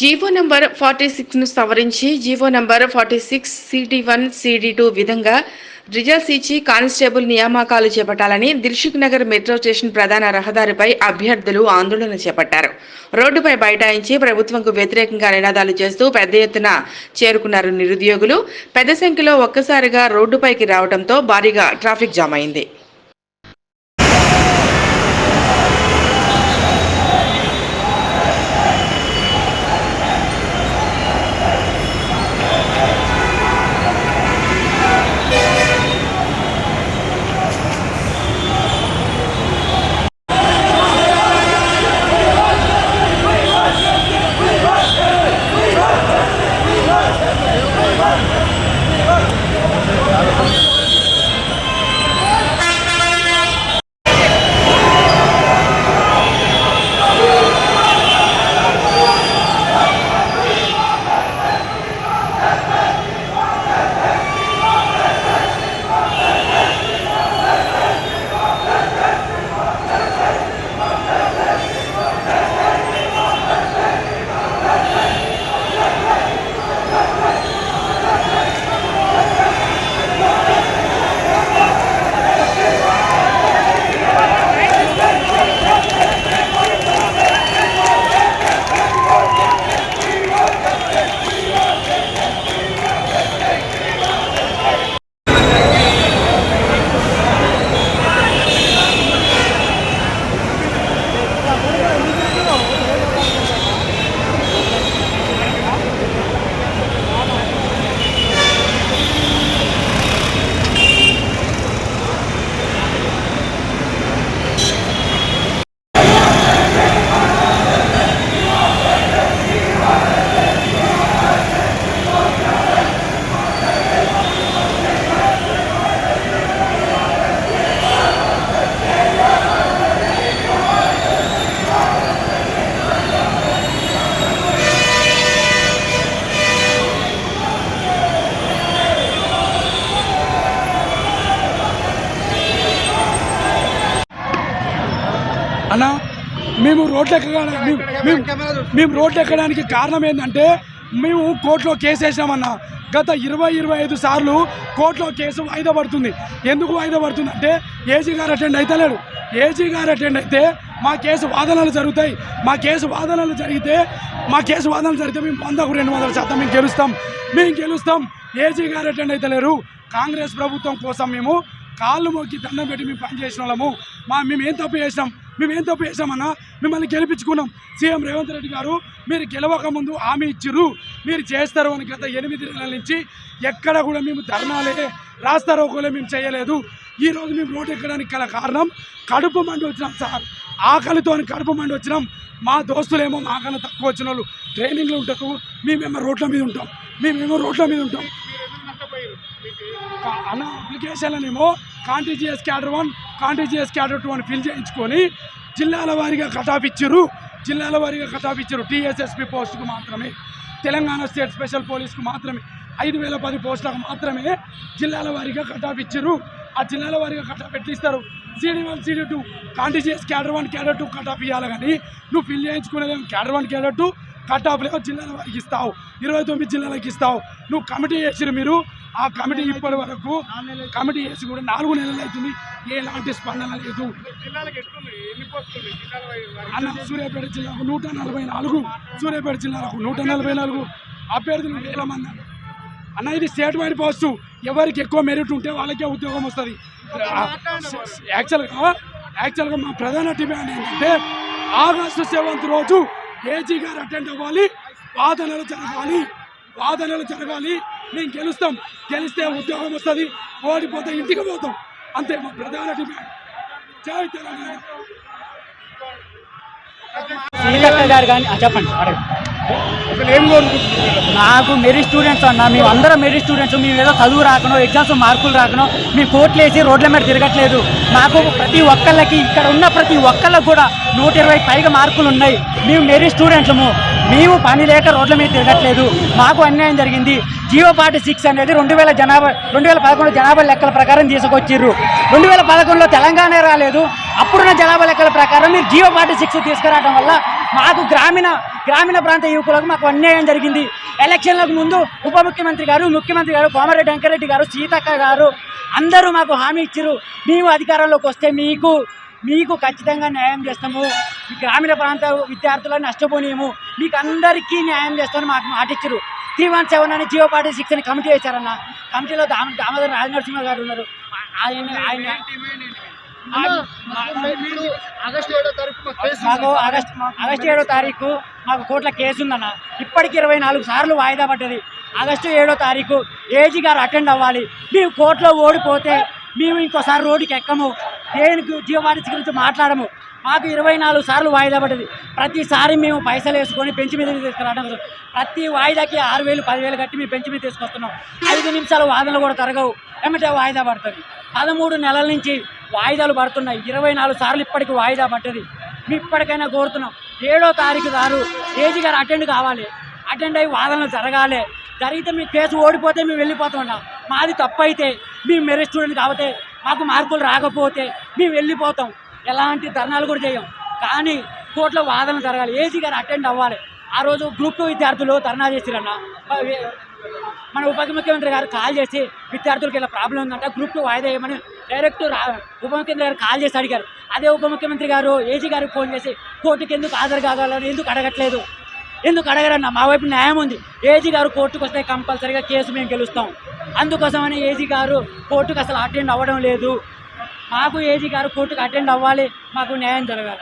GO number forty సిక్స్ను సవరించి GO number forty six CD one CD two విధంగా results ఇచ్చి కానిస్టేబుల్ నియామకాలు చేపట్టాలని దిల్సుఖ్ నగర్ మెట్రో స్టేషన్ ప్రధాన రహదారిపై అభ్యర్థులు ఆందోళన చేపట్టారు. రోడ్డుపై బైఠాయించి ప్రభుత్వంకు వ్యతిరేకంగా నినాదాలు చేస్తూ పెద్ద ఎత్తున చేరుకున్నారు నిరుద్యోగులు. పెద్ద సంఖ్యలో ఒక్కసారిగా రోడ్డుపైకి రావడంతో భారీగా ట్రాఫిక్ జామ్ అయింది. అన్న మేము రోడ్లు ఎక్కడానికి మేము- మేము రోడ్లు ఎక్కడానికి కారణం ఏంటంటే మేము కోర్టులో కేసు వేసినామన్న గత ఇరవై ఇరవై ఐదు సార్లు కోర్టులో కేసు వాయిదా పడుతుంది. ఎందుకు వాయిదా పడుతుంది అంటే ఏజీ గారు అటెండ్ అవుతలేడు ఏజీ గారు అటెండ్ అయితే మా కేసు వాదనలు జరుగుతాయి. మా కేసు వాదనలు జరిగితే మా కేసు వాదనలు జరిగితే మేము వందకు రెండు వందల శాతం మేము గెలుస్తాం. మేము గెలుస్తాం. ఏజీ గారు అటెండ్ అవుతలేరు కాంగ్రెస్ ప్రభుత్వం కోసం మేము కాళ్ళు మొక్కి దండం పెట్టి మేము పని చేసిన వాళ్ళము. మా మేము ఏం తప్పు చేసినాం? మేము ఏం తప్పు చేసామన్నా మిమ్మల్ని గెలిపించుకున్నాం. సీఎం రేవంత్ రెడ్డి గారు మీరు గెలవక ముందు హామీ ఇచ్చిర్రు. మీరు చేస్తారు అని గత ఎనిమిది నెలల నుంచి ఎక్కడ కూడా మేము ధర్నాలే రాస్తారు ఒకవేళ మేము చేయలేదు. ఈరోజు మేము రోడ్డు ఎక్కడానికి గల కారణం కడుపు మండి వచ్చినాం సార్. ఆకలితో కడుపు మండి వచ్చినాం. మా దోస్తులేమో మాకన్నా తక్కువ వచ్చిన వాళ్ళు ట్రైనింగ్లు ఉంటారు మేమేమో రోడ్ల మీద ఉంటాం. మేమేమో రోడ్ల మీద ఉంటాం. అన్న అప్లికేషన్లనేమో కాంటీజీఎస్ క్యాడర్ వన్ కాంటీజీఎస్ క్యాడర్ టూ అని ఫిల్ చేయించుకొని జిల్లాల వారీగా కటాఫ్ ఇచ్చారు జిల్లాల వారీగా కటాఫ్ ఇచ్చారు టీఎస్ఎస్పి పోస్టుకు మాత్రమే తెలంగాణ స్టేట్ స్పెషల్ పోలీస్కు మాత్రమే ఐదు వేల పది పోస్టులకు మాత్రమే జిల్లాల వారీగా కటాఫ్ ఇచ్చారు ఆ జిల్లాల వారీగా కటాఫ్ పెట్టిస్తారు CD one CD two కాంటీజీఎస్ cadre one cadre two cutoff ఇవ్వాలి కానీ నువ్వు fill చేయించుకునేది cadre one cadre two cut off జిల్లాల వారికి ఇస్తావు. ఇరవై తొమ్మిది జిల్లాలకు ఇస్తావు. నువ్వు కమిటీ చేసిరు మీరు. ఆ కమిటీ ఇప్పటి వరకు కమిటీ వేసి కూడా నాలుగు నెలలు అవుతుంది. ఎలాంటి స్పందన లేదు. అన్న సూర్యాపేట జిల్లాకు నూట నలభై నాలుగు సూర్యాపేట జిల్లాకు నూట నలభై నాలుగు. అభ్యర్థులు వేల మంది అన్న. అన్న ఇది స్టేట్ వైడ్ పోస్ట్. ఎవరికి ఎక్కువ మెరిట్ ఉంటే వాళ్ళకే ఉద్యోగం వస్తుంది. యాక్చువల్గా యాక్చువల్గా మా ప్రధాన డిమాండ్ ఏంటంటే ఆగస్టు సెవెంత్ రోజు ఏజీ గారు అటెండ్ అవ్వాలి వాదనలు జరగాలి వాదనలు జరగాలి. మేము గెలుస్తాం. గెలిస్తే ఉద్యోగం వస్తుంది. ఓడిపోతే ఇంటికి పోతాం. అంతే మా ప్రధాన డిమాండ్ జై తెలంగాణ. శ్రీలక్క గారు కానీ చెప్పండి అడగండి. నాకు మెరిట్ స్టూడెంట్స్ అన్న మేము అందరం మెరిట్ స్టూడెంట్స్. మేము ఏదో చదువు రాకనో ఎగ్జామ్స్ మార్కులు రాకనో మేము కోట్లు వేసి రోడ్ల మీద తిరగట్లేదు. మాకు ప్రతి ఒక్కళ్ళకి ఇక్కడ ఉన్న ప్రతి ఒక్కళ్ళకి కూడా నూట ఇరవై పైగా మార్కులు ఉన్నాయి. మేము మెరిట్ స్టూడెంట్లము. మేము పని లేక రోడ్ల మీద తిరగట్లేదు. మాకు అన్యాయం జరిగింది. జియో పార్టీ సిక్స్ అనేది రెండు వేల జనాభా రెండు వేల పదకొండు జనాభా లెక్కల ప్రకారం తీసుకొచ్చిర్రు. రెండు వేల పదకొండులో తెలంగాణ రాలేదు. అప్పుడున్న జనాభా లెక్కల ప్రకారం మీరు జియో పార్టీ సిక్స్ తీసుకురావడం వల్ల మాకు గ్రామీణ గ్రామీణ ప్రాంత యువకులకు మాకు అన్యాయం జరిగింది. ఎలక్షన్లకు ముందు ఉప ముఖ్యమంత్రి గారు ముఖ్యమంత్రి గారు కోమరెడ్డి వెంకరెడ్డి గారు సీతక్క గారు అందరూ మాకు హామీ ఇచ్చారు మేము అధికారంలోకి వస్తే మీకు మీకు ఖచ్చితంగా న్యాయం చేస్తాము. ఈ గ్రామీణ ప్రాంత విద్యార్థులను నష్టపోనీయము. మీకు అందరికీ న్యాయం చేస్తామని మాకు మాట ఇచ్చారు. త్రీ వన్ సెవెన్ అని జియో పార్టీ సిక్స్ అని కమిటీ వేశారన్న. కమిటీలో దామ దామోదర్ రాజనరసింహ గారు ఉన్నారు. ఆయన ఆయన. మాకు ఆగస్ట్ ఆగస్టు ఏడో తారీఖు మాకు కోర్టులో కేసు ఉందన్న. ఇప్పటికి ఇరవై నాలుగు సార్లు వాయిదా పడ్డది. ఆగస్టు ఏడో తారీఖు ఏజీ గారు అటెండ్ అవ్వాలి. మేము కోర్టులో ఓడిపోతే మేము ఇంకోసారి రోడ్డుకి ఎక్కము. దేనికి జియోమాటిక్స్ గురించి మాట్లాడము. మాకు ఇరవై నాలుగు సార్లు వాయిదా పడ్డది. ప్రతిసారి మేము పైసలు వేసుకొని పెంచి మీద తీసుకురావడం ప్రతి వాయిదాకి ఆరు వేలు పదివేలు కట్టి మేము పెంచి మీద తీసుకొస్తున్నాం. ఐదు నిమిషాలు వాదనలు కూడా తరగవు ఏమంటే వాయిదా పడుతుంది. పదమూడు నెలల నుంచి వాయిదాలు పడుతున్నాయి. ఇరవై నాలుగు సార్లు ఇప్పటికి వాయిదా పడ్డది. మేము ఇప్పటికైనా కోరుతున్నాం. ఏడో తారీఖు గారు ఏజీ గారు అటెండ్ కావాలి. అటెండ్ అయ్యి వాదనలు జరగాలి. జరిగితే మీ కేసు ఓడిపోతే మేము వెళ్ళిపోతాం మాది తప్పు అయితే మేము మెరిట్ స్టూడెంట్ కాబట్టి మాకు మార్కులు రాకపోతే మేము వెళ్ళిపోతాం. ఎలాంటి ధర్నాలు కూడా చేయం కానీ కోర్టులో వాదన జరగాలి. ఏజీ గారు అటెండ్ అవ్వాలి. ఆ రోజు గ్రూప్ టూ విద్యార్థులు ధర్నా చేసిరన్న. మన ఉప ముఖ్యమంత్రి గారు కాల్ చేసి విద్యార్థులకు ఇలా ప్రాబ్లం ఉందంటే గ్రూప్ టూ వాయిదా వేయమని డైరెక్ట్ ఉప ముఖ్యమంత్రి గారు కాల్ చేసి అడిగారు. అదే ఉప ముఖ్యమంత్రి గారు ఏజీ గారికి ఫోన్ చేసి కోర్టుకి ఎందుకు హాజరు కాగలని ఎందుకు అడగట్లేదు? ఎందుకు అడగరన్న? మా వైపు న్యాయం ఉంది. ఏజీ గారు కోర్టుకు వస్తే కంపల్సరీగా కేసు మేము గెలుస్తాం. అందుకోసమని ఏజీ గారు కోర్టుకు అసలు అటెండ్ అవ్వడం లేదు. మాకు ఏజీ గారు కోర్టుకు అటెండ్ అవ్వాలి. మాకు న్యాయం జరగాలి.